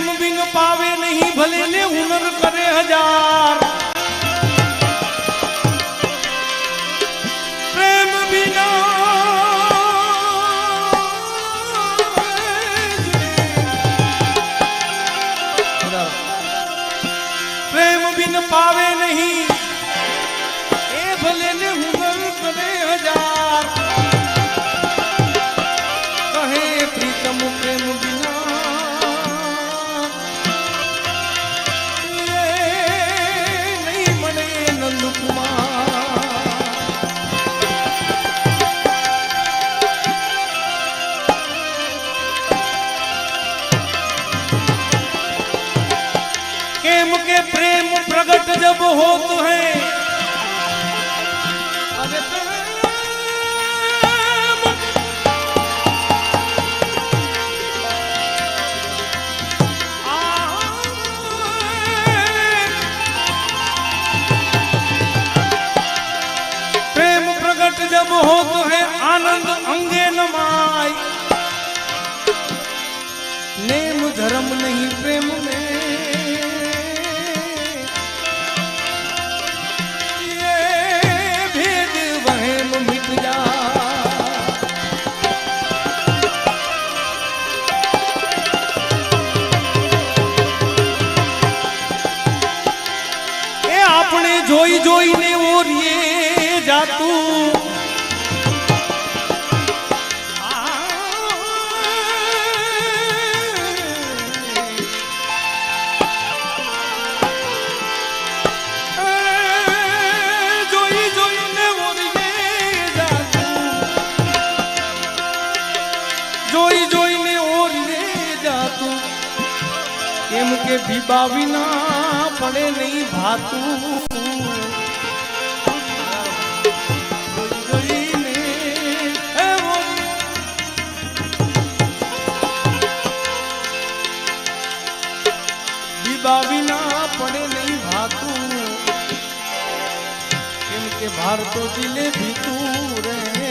પ્રેમ બિન પાવે નહીં ભલે ને હુનર કરે હજાર પ્રેમ બિના પ્રેમ બિન પાવે प्रेम प्रगट जब हो तो है प्रेम। प्रगट जब हो तो है आनंद अंगे नमाई জয় জয় કે બીબા વિના પડે નહીં ભાતું જોઈ જોઈને એ ઓરીએ બીબા વિના પડે નહીં ભાતું કેમ કે ભાર તો દિલે ભીતું રે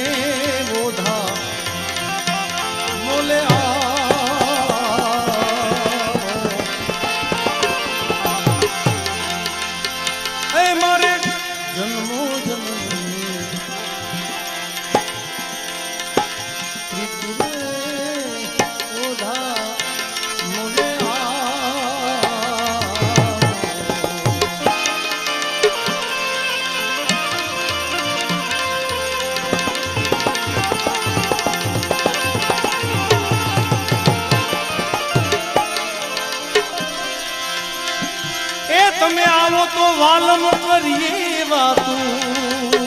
તમે આવો તો વાલમ કરીએ વાતું.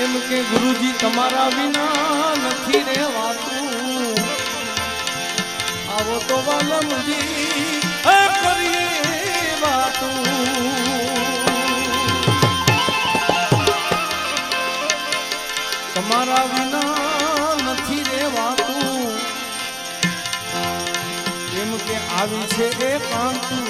કેમ કે ગુરુજી, તમારા વિના નથી રહેવાતું. આવો તો વાલમજી કરીએ વાતું. તમારા વિના નથી રહેવાતું. કેમ કે આવી છે એ કાંતુ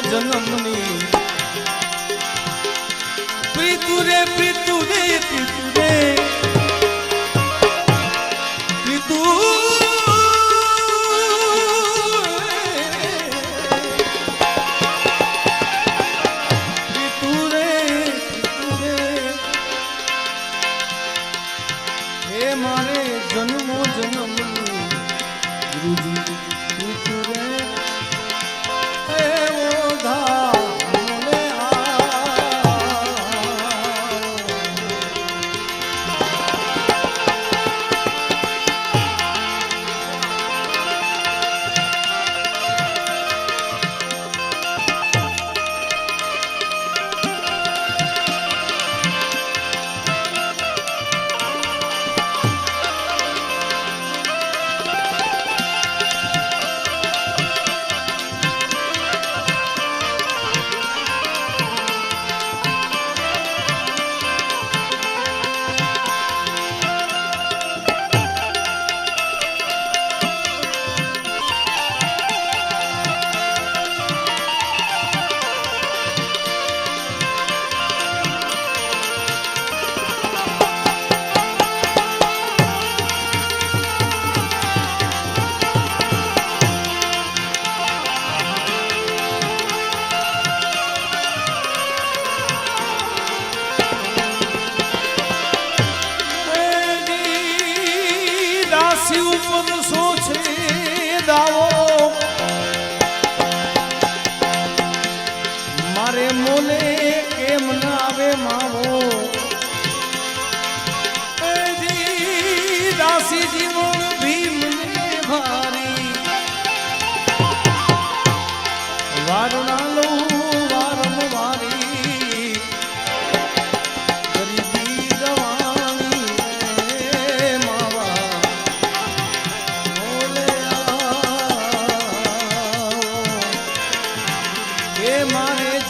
જન્મની. પ્રીતુ રે પ્રીતુ રે પ્રીતુ રે. પ્રીતુ મારે જન્મો જન્મ ગુરુજી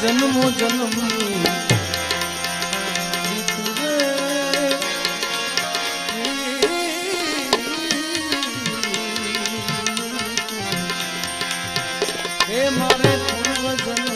જન્મો જન્મ. મારે પૂર્વજન્મ.